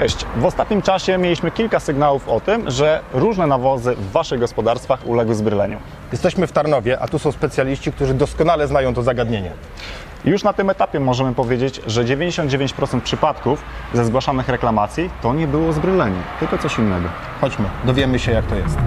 Cześć! W ostatnim czasie mieliśmy kilka sygnałów o tym, że różne nawozy w Waszych gospodarstwach uległy zbryleniu. Jesteśmy w Tarnowie, a tu są specjaliści, którzy doskonale znają to zagadnienie. Już na tym etapie możemy powiedzieć, że 99% przypadków ze zgłaszanych reklamacji to nie było zbrylenie, tylko coś innego. Chodźmy, dowiemy się jak to jest.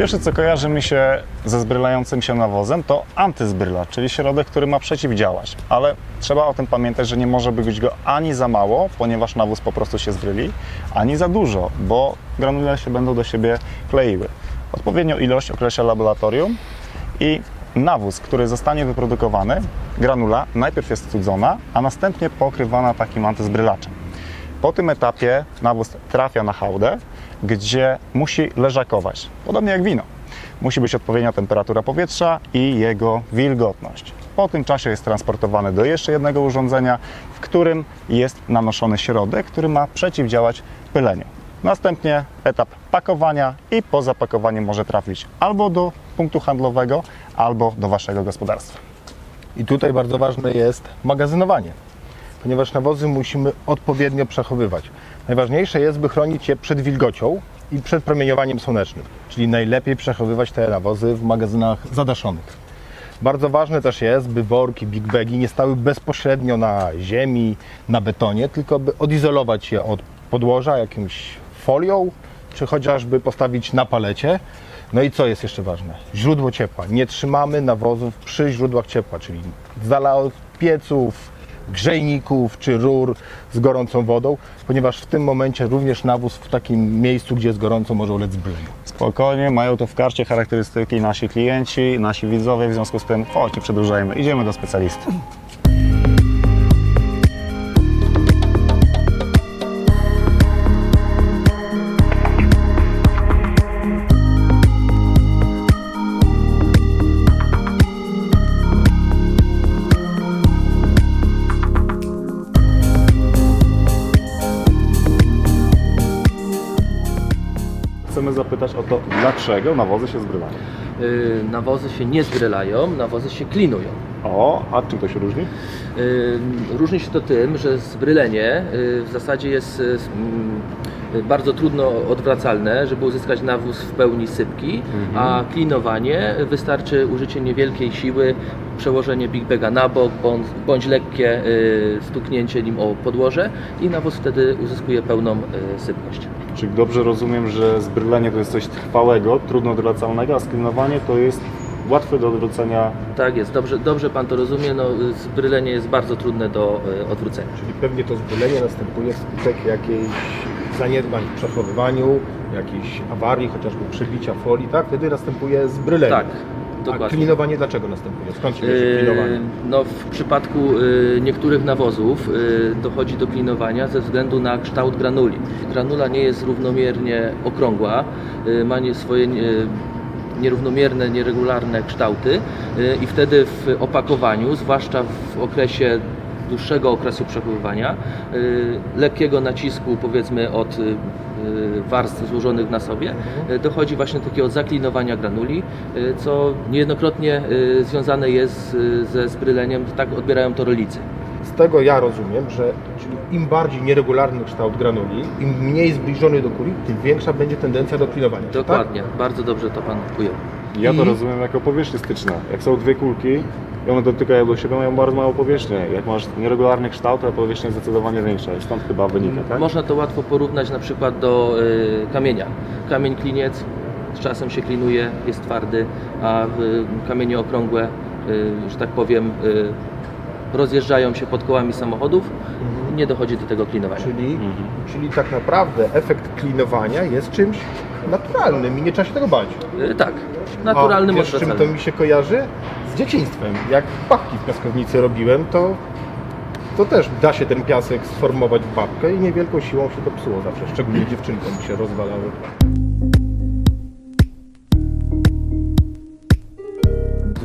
Pierwsze co kojarzy mi się ze zbrylającym się nawozem to antyzbryla, czyli środek, który ma przeciwdziałać. Ale trzeba o tym pamiętać, że nie może być go ani za mało, ponieważ nawóz po prostu się zbryli, ani za dużo, bo granule się będą do siebie kleiły. Odpowiednią ilość określa laboratorium i nawóz, który zostanie wyprodukowany, granula najpierw jest cudzona, a następnie pokrywana takim antyzbrylaczem. Po tym etapie nawóz trafia na hałdę, gdzie musi leżakować, podobnie jak wino. Musi być odpowiednia temperatura powietrza i jego wilgotność. Po tym czasie jest transportowany do jeszcze jednego urządzenia, w którym jest nanoszony środek, który ma przeciwdziałać pyleniu. Następnie etap pakowania i po zapakowaniu może trafić albo do punktu handlowego, albo do Waszego gospodarstwa. I tutaj bardzo ważne jest magazynowanie, ponieważ nawozy musimy odpowiednio przechowywać. Najważniejsze jest, by chronić je przed wilgocią i przed promieniowaniem słonecznym, czyli najlepiej przechowywać te nawozy w magazynach zadaszonych. Bardzo ważne też jest, by worki, big bagi nie stały bezpośrednio na ziemi, na betonie, tylko by odizolować je od podłoża jakimś folią, czy chociażby postawić na palecie. No i co jest jeszcze ważne? Źródło ciepła. Nie trzymamy nawozów przy źródłach ciepła, czyli z dala od pieców, grzejników czy rur z gorącą wodą, ponieważ w tym momencie również nawóz w takim miejscu, gdzie jest gorąco, może ulec zbryleniu. Spokojnie, mają to w karcie charakterystyki nasi klienci, nasi widzowie, w związku z tym chodź, nie przedłużajmy, idziemy do specjalisty. Chcemy zapytać o to, dlaczego nawozy się zbrywają. Y, Nawozy się nie zbrylają, nawozy się klinują. O, a czym to się różni? Y, Różni się to tym, że zbrylenie y, w zasadzie jest y, mm, y, bardzo trudno odwracalne, żeby uzyskać nawóz w pełni sypki, a klinowanie wystarczy użycie niewielkiej siły, przełożenie big baga na bok bądź, bądź lekkie y, stuknięcie nim o podłoże i nawóz wtedy uzyskuje pełną y, sypkość. Czyli dobrze rozumiem, że zbrylenie to jest coś trwałego, trudno odwracalnego, a sklinowanie to jest łatwe do odwrócenia. Tak jest, dobrze, dobrze Pan to rozumie, no, zbrylenie jest bardzo trudne do y, odwrócenia. Czyli pewnie to zbrylenie następuje wskutek jakiejś zaniedbań w przechowywaniu, jakiejś awarii, chociażby przebicia folii, tak? Wtedy następuje zbrylenie. Tak, A dokładnie. klinowanie dlaczego następuje? Skąd się bierze Yy, klinowanie? No, w przypadku yy, niektórych nawozów yy, dochodzi do klinowania ze względu na kształt granuli. Granula nie jest równomiernie okrągła, ma nie swoje nierównomierne, nieregularne kształty i wtedy w opakowaniu, zwłaszcza w okresie dłuższego okresu przechowywania, yy, lekkiego nacisku powiedzmy od yy, warstw złożonych na sobie, yy, dochodzi właśnie do takiego zaklinowania granuli, co niejednokrotnie związane jest ze zbryleniem, tak odbierają to rolnicy. Tego ja rozumiem, że czyli im bardziej nieregularny kształt granuli, im mniej zbliżony do kuli, tym większa będzie tendencja do klinowania. czy Dokładnie, bardzo dobrze to Pan ujął. Ja to I- rozumiem jako powierzchnie styczne. Jak są dwie kulki i one dotykają do siebie, mają bardzo małą powierzchnię. Jak masz nieregularny kształt, to powierzchnia jest zdecydowanie większa i stąd chyba wynika, tak? Można to łatwo porównać na przykład do yy, kamienia. Kamień kliniec z czasem się klinuje, jest twardy, a yy, kamienie okrągłe, yy, że tak powiem, yy, rozjeżdżają się pod kołami samochodów i nie dochodzi do tego klinowania. Czyli, Mhm. czyli tak naprawdę efekt klinowania jest czymś naturalnym i nie trzeba się tego bać. Yy, tak, naturalnym A wiesz, z czym to mi się kojarzy? Z dzieciństwem. Jak babki w piaskownicy robiłem, to, to też da się ten piasek sformować w babkę i niewielką siłą się to psuło zawsze, szczególnie dziewczynkom się rozwalały.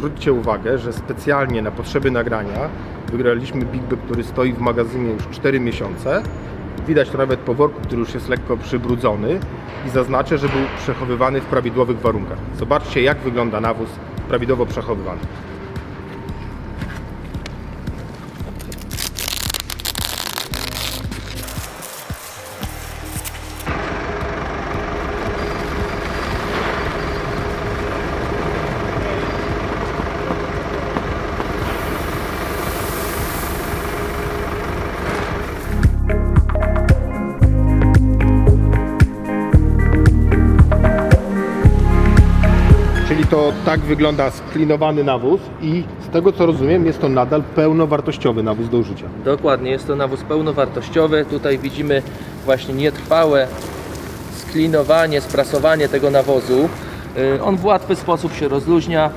Zwróćcie uwagę, że specjalnie na potrzeby nagrania wygraliśmy Big Bag, który stoi w magazynie już 4 miesiące Widać to nawet po worku, który już jest lekko przybrudzony i zaznaczę, że był przechowywany w prawidłowych warunkach. Zobaczcie, jak wygląda nawóz prawidłowo przechowywany. To tak wygląda sklinowany nawóz i z tego co rozumiem jest to nadal pełnowartościowy nawóz do użycia. Dokładnie, jest to nawóz pełnowartościowy. Tutaj widzimy właśnie nietrwałe sklinowanie, sprasowanie tego nawozu. Y, On w łatwy sposób się rozluźnia.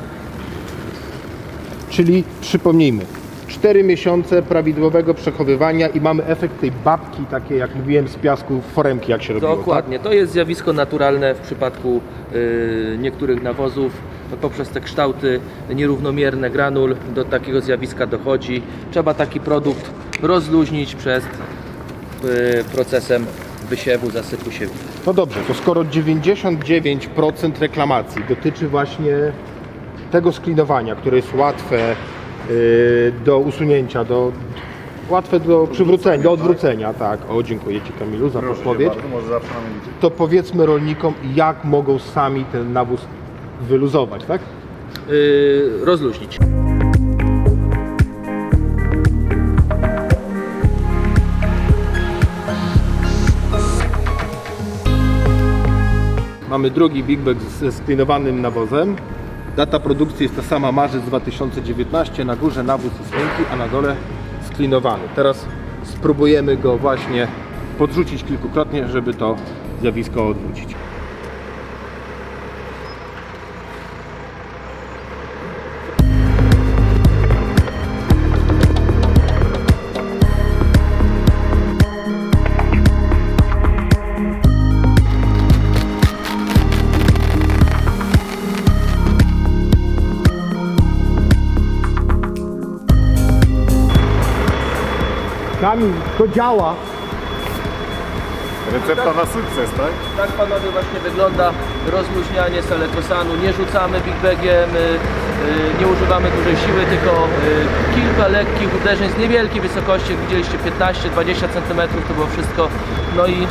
Czyli przypomnijmy, 4 miesiące prawidłowego przechowywania i mamy efekt tej babki, takiej jak mówiłem z piasku foremki jak się robiło. tak? Dokładnie, to jest zjawisko naturalne w przypadku y, niektórych nawozów. Poprzez te kształty nierównomierne granul do takiego zjawiska dochodzi. Trzeba taki produkt rozluźnić przed y, procesem wysiewu, zasypu siewni. No dobrze, to skoro 99% reklamacji dotyczy właśnie tego sklinowania, które jest łatwe yy, do usunięcia, do, łatwe do przywrócenia, do odwrócenia, tak. O, dziękuję Ci Kamilu za podpowiedź. może zawsze na mnie To powiedzmy rolnikom, jak mogą sami ten nawóz wyluzować, tak? Y, rozluźnić. Mamy drugi Big Bag ze sklinowanym nawozem. Data produkcji jest ta sama, marzec 2019. Na górze nawóz jest miękki, a na dole sklinowany. Teraz spróbujemy go właśnie podrzucić kilkukrotnie, żeby to zjawisko odwrócić. To działa! Recepta na sukces, tak? Tak panowie właśnie wygląda rozluźnianie selekosanu. Nie rzucamy big bagiem, y, y, nie używamy dużej siły, tylko y, kilka lekkich uderzeń z niewielkiej wysokości, jak widzieliście 15-20 cm to było wszystko. No i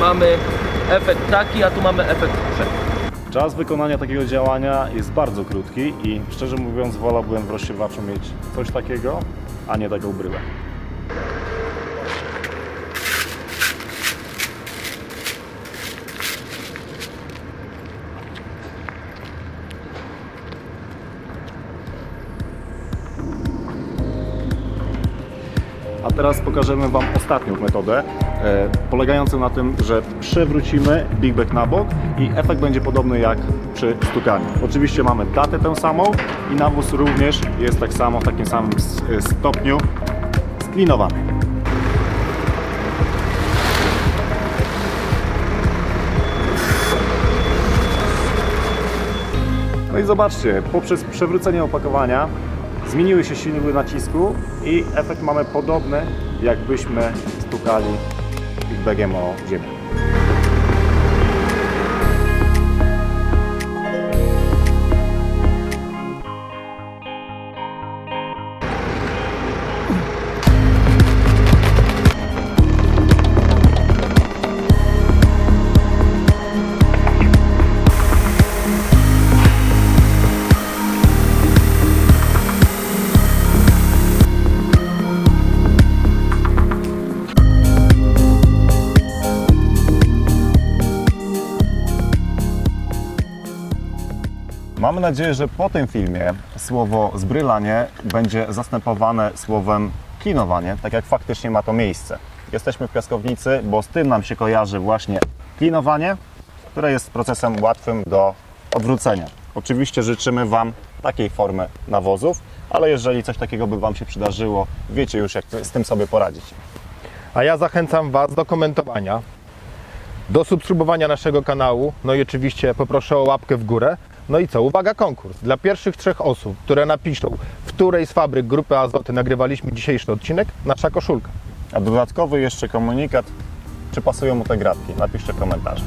mamy efekt taki, a tu mamy efekt przed. Czas wykonania takiego działania jest bardzo krótki i szczerze mówiąc wolałbym w rozsiewaczu mieć coś takiego, a nie taką brylę. Teraz pokażemy Wam ostatnią metodę, e, polegającą na tym, że przewrócimy Big Bag na bok i efekt będzie podobny jak przy stukaniu. Oczywiście mamy datę tę samą i nawóz również jest tak samo, w takim samym s- stopniu sklinowany. No i zobaczcie, poprzez przewrócenie opakowania zmieniły się siły nacisku i efekt mamy podobny, jakbyśmy stukali Bagiem o ziemię. Mamy nadzieję, że po tym filmie słowo zbrylanie będzie zastępowane słowem klinowanie, tak jak faktycznie ma to miejsce. Jesteśmy w piaskownicy, bo z tym nam się kojarzy właśnie klinowanie, które jest procesem łatwym do odwrócenia. Oczywiście życzymy Wam takiej formy nawozów, ale jeżeli coś takiego by Wam się przydarzyło, wiecie już jak z tym sobie poradzić. A ja zachęcam Was do komentowania, do subskrybowania naszego kanału, no i oczywiście poproszę o łapkę w górę. No i co? Uwaga, konkurs. Dla pierwszych trzech osób, które napiszą, w której z fabryk Grupy Azoty nagrywaliśmy dzisiejszy odcinek, nasza koszulka. A dodatkowy jeszcze komunikat, czy pasują mu te gratki? Napiszcie w komentarzu.